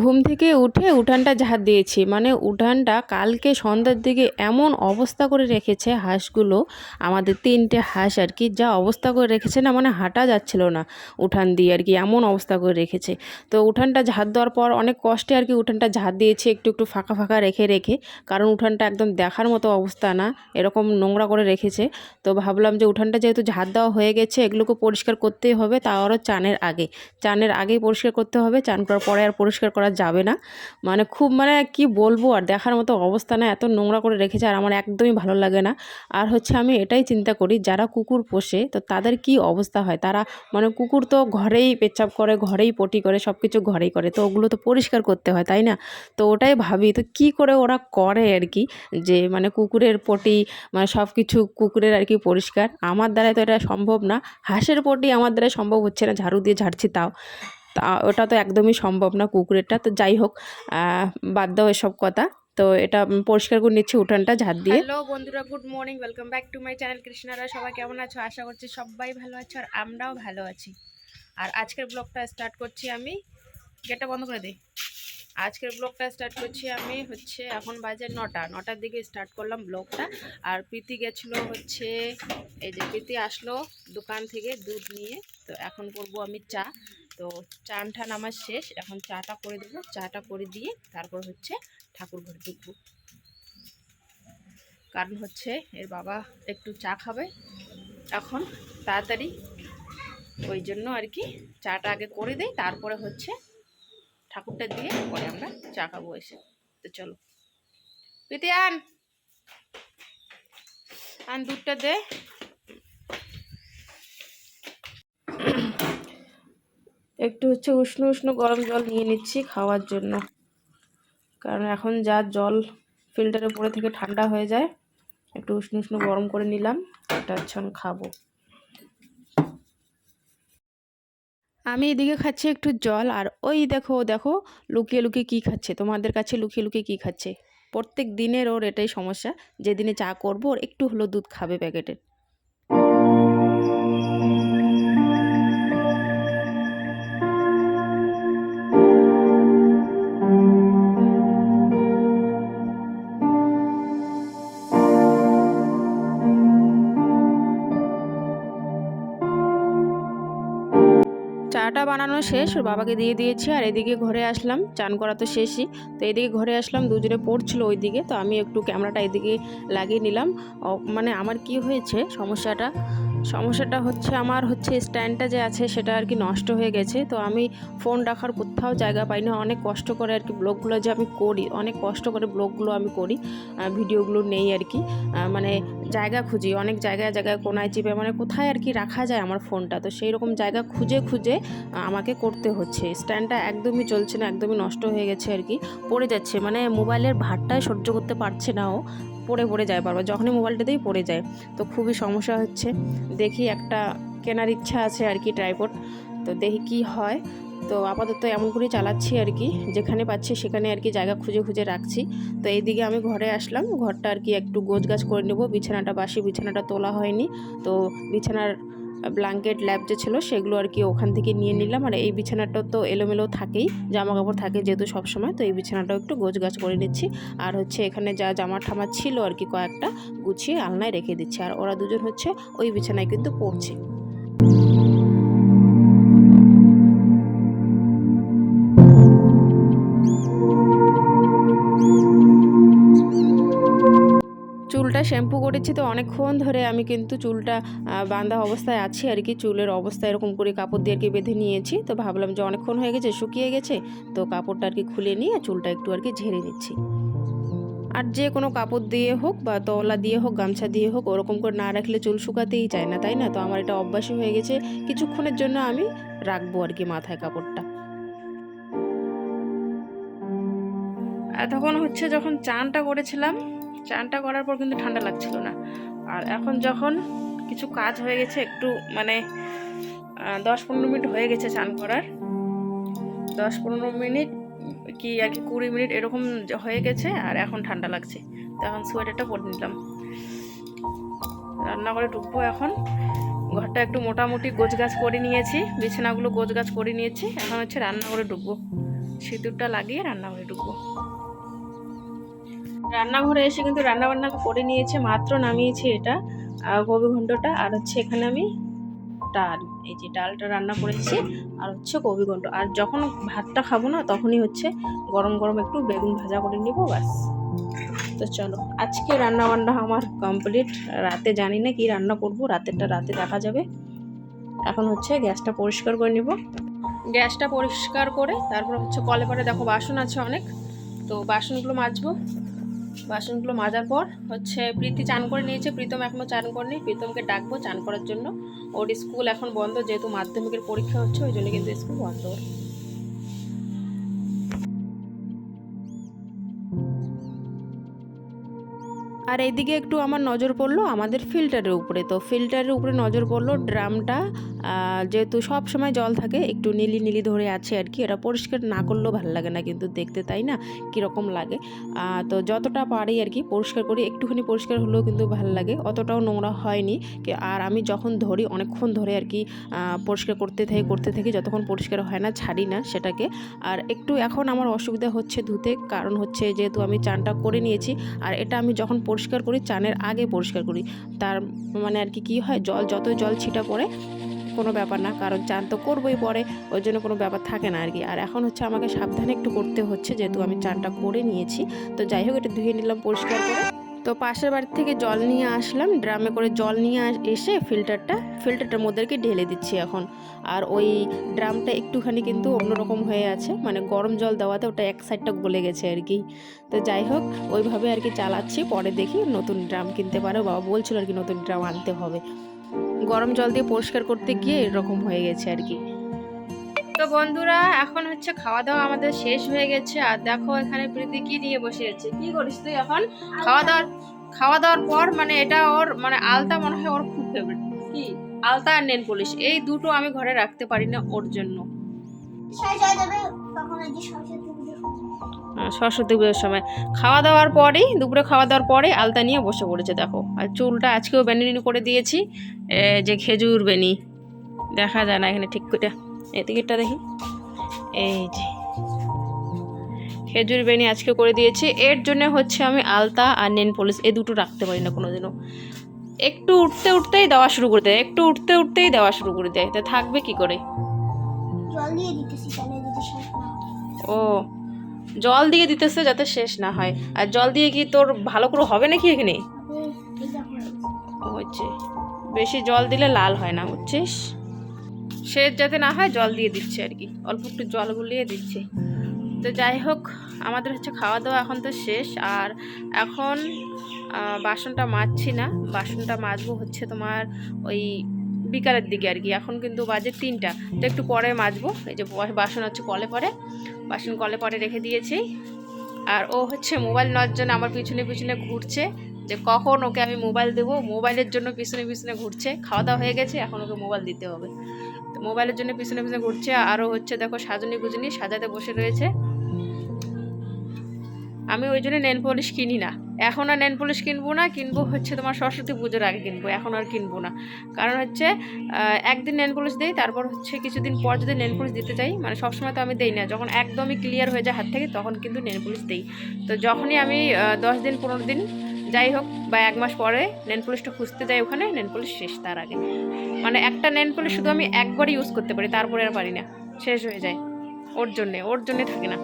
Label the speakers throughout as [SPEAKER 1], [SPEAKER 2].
[SPEAKER 1] ঘুম থেকে উঠে উঠানটা ঝাড় দিয়েছি। মানে উঠানটা কালকে সন্ধ্যার দিকে এমন অবস্থা করে রেখেছে হাঁসগুলো, আমাদের তিনটে হাঁস আর কি, যা অবস্থা করে রেখেছে না মানে হাঁটা যাচ্ছিল না উঠান দিয়ে আর কি, এমন অবস্থা করে রেখেছে। তো উঠানটা ঝাড় দেওয়ার পর অনেক কষ্টে আর কি উঠানটা ঝাড় দিয়েছি, একটু একটু ফাঁকা ফাঁকা রেখে রেখে, কারণ উঠানটা একদম দেখার মতো অবস্থা না, এরকম নোংরা করে রেখেছে। তো ভাবলাম যে উঠানটা যেহেতু ঝাড় দেওয়া হয়ে গেছে, এগুলোকে পরিষ্কার করতেই হবে, তাও আরও চানের আগে। চানের আগেই পরিষ্কার করতে হবে, চান করার পরে আর পরিষ্কার করা যাবে না। মানে খুব মানে কি বলব আর দেখার মতো অবস্থা না, এত নোংরা করে রেখেছে আর আমার একদমই ভালো লাগে না। আর হচ্ছে আমি এটাই চিন্তা করি, যারা কুকুর পোষে, তো তাদের কি অবস্থা হয়? তারা মানে কুকুর তো ঘরেই পেচ্ছাপ করে, ঘরেই পটি করে সব কিছু ঘরেই করে, তো ওগুলো তো পরিষ্কার করতে হয়, তাই না? তো ওটাই ভাবি, তো কি করে ওরা করে আর কি? যে মানে কুকুরের পটি মানে সব কিছু কুকুরের আর কি পরিষ্কার। আমার দ্বারাই তো এটা সম্ভব না। হাঁসের পটি আমার দ্বারাই সম্ভব হচ্ছে না, ঝাড়ু দিয়ে ঝাড়ছি তাও। তা ওটা তো একদমই সম্ভব না কুকুরেরটা। তো যাই হোক বাদ দাও এসব কথা। তো এটা পরিষ্কার করে নিচ্ছি উঠানটা ঝাড় দিয়ে।
[SPEAKER 2] হ্যালো বন্ধুরা good morning welcome back to my channel কৃষ্ণারা। সবাই কেমন আছো? আশা করছি সবাই ভালো আছো আর আমরাও ভালো আছি। আর আজকের ব্লগটা স্টার্ট করছি আমি গেটটা বন্ধ করে দিই আজকের ব্লগটা স্টার্ট করছি আমি হচ্ছে এখন বাজে নটা। নটার দিকে স্টার্ট করলাম ব্লগটা আর প্রীতি গেছিল হচ্ছে, এই যে প্রীতি আসলো দোকান থেকে দুধ নিয়ে। তো এখন করব আমি চা। তো চান ঠান আমার শেষ। এখন চাটা করে দেবো। চাটা করে দিয়ে তারপর হচ্ছে ঠাকুর ঘরে ঢুকবো। কারণ হচ্ছে এর বাবা একটু চা খাবে। এখন তাড়াতাড়ি ওই জন্য আর কি চাটা আগে করে দেই। তারপরে হচ্ছে ঠাকুরটা দিয়ে পরে আমরা চা খাব এসে। তো চলো। প্রীতি আন। আন দুধটা দে।
[SPEAKER 1] একটু হচ্ছে উষ্ণ উষ্ণ গরম জল নিয়ে নিচ্ছি খাওয়ার জন্য। কারণ এখন যা জল ফিল্টারে পড়ে থেকে ঠান্ডা হয়ে যায়, একটু উষ্ণ উষ্ণ গরম করে নিলাম এটা হচ্ছে খাব। আমি এদিকে খাচ্ছি একটু জল, আর ওই দেখো দেখো লুকিয়ে লুকিয়ে কী খাচ্ছে, তোমাদের কাছে লুকিয়ে লুকিয়ে কী খাচ্ছে? প্রত্যেক দিনের ওর এটাই সমস্যা, যেদিনে চা করব ওর একটু হলো দুধ খাবে প্যাকেটের বানানো শেষ, ওর বাবাকে দিয়ে দিয়েছি আর এদিকে ঘরে আসলাম। চান করা তো শেষই। তো এদিকে ঘরে আসলাম, দুজনে পড়ছিল ওইদিকে। তো আমি একটু ক্যামেরাটা এদিকে লাগিয়ে নিলাম। মানে আমার কি হয়েছে সমস্যাটা? সমস্যাটা হচ্ছে আমার হচ্ছে স্ট্যান্ডটা যে আছে সেটা আর কি নষ্ট হয়ে গেছে। তো আমি ফোন রাখার কোথাও জায়গা পাই না অনেক কষ্ট করে আর কি ব্লগগুলো যে আমি করি, অনেক কষ্ট করে ব্লগগুলো আমি করি। ভিডিওগুলো নেই আর কি। মানে জায়গা খুঁজি, অনেক জায়গায় জায়গায় কোনায় চিপে মানে কোথায় আর কি রাখা যায় আমার ফোনটা। তো সেই রকম জায়গা খুঁজে খুঁজে আমাকে করতে হচ্ছে। স্ট্যান্ডটা একদমই চলছে না, একদমই নষ্ট হয়ে গেছে আর কি। পড়ে যাচ্ছে মানে মোবাইলের ভারটাই সহ্য করতে পারছে না ও। পড়ে পড়ে যায় বারবার, যখনই মোবাইলটাতেই পড়ে যায়। তো খুবই সমস্যা হচ্ছে। দেখি একটা কেনার ইচ্ছা আছে আর কি ট্রাইপড তো দেখি কি হয়। তো আপাতত এমন করেই চালাচ্ছি আর কি। যেখানে পাচ্ছি সেখানে আর কি জায়গা খুঁজে খুঁজে রাখছি। তো এইদিকে আমি ঘরে আসলাম। ঘরটা আর কি একটু গোছ গাছ করে নেব। বিছানাটা, বাসি বিছানাটা তোলা হয়নি। তো বিছানার ব্ল্যাঙ্কেট, ল্যাব যে ছিল সেগুলো আর কি ওখান থেকে নিয়ে নিলাম। আর এই বিছানাটা তো এলোমেলো থাকেই জামা কাপড় থাকে যেহেতু সবসময়। তো এই বিছানাটাও একটু গোছ গাছ করে নিচ্ছি। আর হচ্ছে এখানে যা জামা ঠামা ছিল আর কি কয়েকটা, গুছিয়ে আলনায় রেখে দিচ্ছি। আর ওরা দুজন হচ্ছে ওই বিছানায় কিন্তু পড়ছে। শ্যাম্পু করেছি তো অনেকক্ষণ ধরে আমি কিন্তু চুলটা বাঁধা অবস্থায় আছি আর কি। চুলের অবস্থা এরকম করে কাপড় দিয়ে আর কি বেঁধে নিয়েছি। তো ভাবলাম যে অনেকক্ষণ হয়ে গেছে, শুকিয়ে গেছে। তো কাপড়টা আর কি খুলে নিয়ে চুলটা একটু আর কি ঝেড়ে নিচ্ছি। আর যে কোনো কাপড় দিয়ে হোক বা তলা দিয়ে হোক, গামছা দিয়ে হোক, ওরকম করে না রাখলে চুল শুকাতেই চায় না, তাই না? তো আমার এটা অভ্যাসই হয়ে গেছে। কিছুক্ষণের জন্য আমি রাখব আর কি মাথায় কাপড়টা। তখন হচ্ছে যখন চানটা করেছিলাম চানটা করার পর কিন্তু ঠান্ডা লাগছিল না। আর এখন যখন কিছু কাজ হয়ে গেছে, একটু মানে দশ পনেরো মিনিট হয়ে গেছে চান করার। দশ পনেরো মিনিট কি আর কি, কুড়ি মিনিট এরকম হয়ে গেছে আর এখন ঠান্ডা লাগছে। তো এখন সোয়েটারটা পরে নিলাম। রান্নাঘরে ঢুকবো এখন। ঘরটা একটু মোটামুটি গোছগাছ করে নিয়েছি, বিছানাগুলো গোছগাছ করে নিয়েছি। এখন হচ্ছে রান্নাঘরে ঢুকবো। সিঁদুরটা লাগিয়ে রান্নাঘরে ঢুকবো। রান্নাঘরে এসে কিন্তু রান্না বান্না করে নিয়েছে, মাত্র নামিয়েছি এটা গোবি ঘন্টটা আর হচ্ছে এখানে আমি ডাল, এই যে ডালটা রান্না করেছি, আর হচ্ছে গোবি ঘন্ট আর যখন ভাতটা খাব না, তখনই হচ্ছে গরম গরম একটু বেগুন ভাজা করে নিব, ব্যাস। তো চলো, আজকে রান্না বান্না আমার কমপ্লিট। রাতে জানি না কি রান্না করব, রাতেরটা রাতে দেখা যাবে। এখন হচ্ছে গ্যাসটা পরিষ্কার করে নিব। গ্যাসটা পরিষ্কার করে, তারপর হচ্ছে কলে পরে দেখো বাসন আছে অনেক, তো বাসনগুলো মাজবো। বাসনগুলো মাজার পর হচ্ছে প্রীতি চান করে নিয়েছে। প্রীতম এখনও চান করেনি। প্রীতমকে ডাকবো চান করার জন্য। ওর স্কুল এখন বন্ধ, যেহেতু মাধ্যমিকের পরীক্ষা হচ্ছে, ওই জন্য কিন্তু স্কুল বন্ধ।
[SPEAKER 3] আর এইদিকে একটু আমার নজর পড়ল আমাদের ফিল্টারের উপরে। তো ফিল্টারের উপরে নজর পড়ল ড্রামটা যেহেতু সব সময় জল থাকে, একটু নীলি নীলি ধরে আছে আর কি, এটা পরিষ্কার না করলেও ভালো লাগে না কিন্তু দেখতে, তাই না? কীরকম লাগে। তো যতটা পারি আর কি পরিষ্কার করি, একটুখানি পরিষ্কার হলেও কিন্তু ভালো লাগে, অতটাও নোংরা হয়নি। আর আমি যখন ধরি, অনেকক্ষণ ধরে আর কি পরিষ্কার করতে থাকি করতে থাকি, যতক্ষণ পরিষ্কার হয় না, ছাড়ি না সেটাকে। আর একটু এখন আমার অসুবিধা হচ্ছে ধুতে, কারণ হচ্ছে যেহেতু আমি চানটা করে নিয়েছি, আর এটা আমি যখন পরিষ্কার করি, চানের আগে পরিষ্কার করি, তার মানে আর কি, কী হয়, জল যত জল ছিটা পড়ে কোনো ব্যাপার না, কারণ চান তো করবোই পরে, ওই জন্য কোনো ব্যাপার থাকে না আর কি। আর এখন হচ্ছে আমাকে সাবধানে একটু করতে হচ্ছে, যেহেতু আমি চানটা করে নিয়েছি। তো যাই হোক, এটা ধুয়ে নিলাম পরিষ্কার করে। তো পাশের বাড়ি থেকে জল নিয়ে আসলাম, ড্রামে করে জল নিয়ে এসে ফিল্টারটা, ফিল্টারটার মধ্যে ঢেলে দিচ্ছি এখন। আর ওই ড্রামটা একটুখানি কিন্তু অন্যরকম হয়ে আছে মানে গরম জল দেওয়াতে ওটা এক সাইডটা গলে গেছে আর কি। তো যাই হোক, ওইভাবে আর কি চালাচ্ছি, পরে দেখি নতুন ড্রাম কিনতে পারো, বাবা বলছিল আর কি নতুন ড্রাম আনতে হবে। গরম জল দিয়ে পরিষ্কার করতে গিয়ে এরকম হয়ে গেছে আর কি।
[SPEAKER 1] তো বন্ধুরা এখন হচ্ছে খাওয়া দাওয়া আমাদের শেষ হয়ে গেছে। আর দেখো এখানে প্রীতি কি নিয়ে বসে আছে। কি করিস তুই এখন? খাওয়া দাওয়ার খাওয়া দাওয়ার পর মানে এটা ওর মানে আলতা মনে হয় ওর খুব ফেভারিট কি? আলতা আর নেল পলিশ এই দুটো আমি ঘরে রাখতে পারি না ওর জন্য।
[SPEAKER 4] সরস্বতী
[SPEAKER 1] পুজোর সময়। খাওয়া দাওয়ার পরেই দুপুরে খাওয়া দাওয়ার পরে আলতা নিয়ে বসে পড়েছে দেখো। আর চুলটা আজকেও বেনি করে দিয়েছি যে খেজুর বেনি। দেখা যায় না এখানে ঠিক করে। এদিকেরটা দেখি। এই যে। খেজুর বেনি আজকে করে দিয়েছি। এর জন্য হচ্ছে আমি আলতা আর নেন পলিশ এই দুটো রাখতে পারি না কোনোদিনও। একটু উঠতে উঠতেই দেওয়া শুরু করে দেয়। একটু উঠতে উঠতেই দেওয়া শুরু করে দেয়। তা থাকবে কি করে। ও জল দিয়ে দিতেছে যাতে শেষ না হয়। আর জল দিয়ে কি তোর ভালো করে হবে নাকি এখানে? হচ্ছে। বেশি জল দিলে লাল হয় না, বুঝছিস? শেষ যাতে না হয়, জল দিয়ে দিচ্ছে আর কি। অল্প একটু জল গুলিয়ে দিচ্ছে। তো যাই হোক, আমাদের হচ্ছে খাওয়া দাওয়া এখন তো শেষ। আর এখন বাসনটা মাজছি না। বাসনটা মাজবো হচ্ছে তোমার ওই বিকালের দিকে আর কি। এখন কিন্তু বাজে তিনটা। তো একটু পরে মাজবো। এই যে বাসন হচ্ছে কলে পরে। বাসন কলে পরে রেখে দিয়েছি। আর ও হচ্ছে মোবাইল নেওয়ার জন্য আমার পিছনে পিছনে ঘুরছে। যে কখন ওকে আমি মোবাইল দেবো? মোবাইলের জন্য পিছনে পিছনে ঘুরছে। খাওয়া দাওয়া হয়ে গেছে, এখন ওকে মোবাইল দিতে হবে। তো মোবাইলের জন্য পিছনে পিছনে ঘুরছে। আরও হচ্ছে দেখো সাজনি গুজনি সাজাতে বসে রয়েছে। আমি ওই জন্য নেন পলিশ কিনি না। এখন আর নেন পলিশ কিনবো না, কিনবো হচ্ছে তোমার সরস্বতী পুজোর আগে কিনবো, এখন আর কিনবো না। কারণ হচ্ছে একদিন নেন পলিশ দিই, তারপর হচ্ছে কিছুদিন পর যদি নেন পলিশ দিতে চাই মানে সবসময় তো আমি দেই না, যখন একদমই ক্লিয়ার হয়ে যায় হাত থেকে, তখন কিন্তু নেন পলিশ দিই। তো যখনই আমি দশ দিন, পনেরো দিন যাই হোক, বা এক মাস পরে নেন পলিশটা খুঁজতে যাই ওখানে, নেন পলিশ শেষ তার আগে। মানে একটা নেন পলিশ শুধু আমি একবারই ইউজ করতে পারি, তারপরে আর পারি না, শেষ হয়ে যায়। ওর জন্যে ওর জন্যে থাকে না।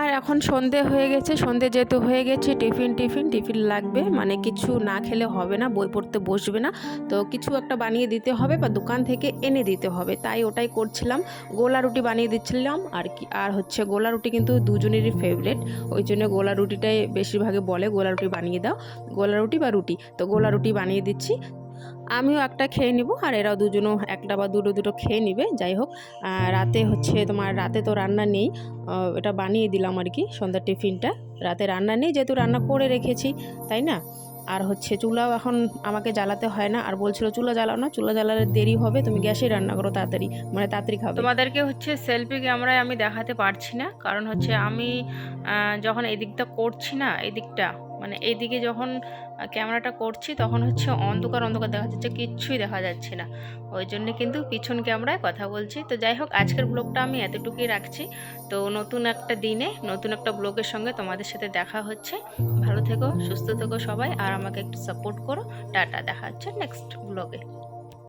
[SPEAKER 3] আর এখন সন্ধে হয়ে গেছে, সন্ধে যেহেতু হয়ে গেছে, টিফিন টিফিন টিফিন লাগবে মানে কিছু না খেলে হবে না, বই পড়তে বসবে না, তো কিছু একটা বানিয়ে দিতে হবে বা দোকান থেকে এনে দিতে হবে, তাই ওটাই করছিলাম। গোলা রুটি বানিয়ে দিচ্ছিলাম, আর কি, আর হচ্ছে গোলা রুটি কিন্তু দুজনেরই ফেভারেট ওই জন্য গোলা রুটিটাই বেশিরভাগে বলে, গোলা রুটি বানিয়ে দাও, গোলা রুটি বা রুটি, তো গোলা রুটি বানিয়ে দিচ্ছি আমিও একটা খেয়ে নিব, আর এরাও দুজনও একটা বা দুটো দুটো খেয়ে নিবে, যাই হোক। রাতে হচ্ছে তোমার রাতে তো রান্না নেই এটা বানিয়ে দিলাম আর কি সন্ধ্যার টিফিনটা। রাতে রান্না নেই, যেহেতু রান্না করে রেখেছি, তাই না? আর হচ্ছে চুলাও এখন আমাকে জ্বালাতে হয় না, আর বলছিল চুলা জ্বালাও না, চুলা জ্বালালে দেরি হবে, তুমি গ্যাসে রান্না করো তাড়াতাড়ি মানে তাড়াতাড়ি খাবে।
[SPEAKER 1] তোমাদেরকে হচ্ছে সেলফি ক্যামেরায় আমি দেখাতে পারছি না, কারণ হচ্ছে আমি যখন এদিকটা করছি না এই দিকটা মানে এইদিকে যখন ক্যামেরাটা করছি তখন হচ্ছে অন্ধকার অন্ধকার দেখা যাচ্ছে, কিচ্ছুই দেখা যাচ্ছে না। ওই জন্য কিন্তু পিছন ক্যামেরায় কথা বলছি। তো যাই হোক, আজকের ব্লগটা আমি এতটুকুই রাখছি। তো নতুন একটা দিনে, নতুন একটা ব্লগের সঙ্গে তোমাদের সাথে দেখা হচ্ছে। ভালো থেকো, সুস্থ থেকো সবাই, আর আমাকে একটু সাপোর্ট করো। টাটা, দেখা হচ্ছে নেক্সট ব্লগে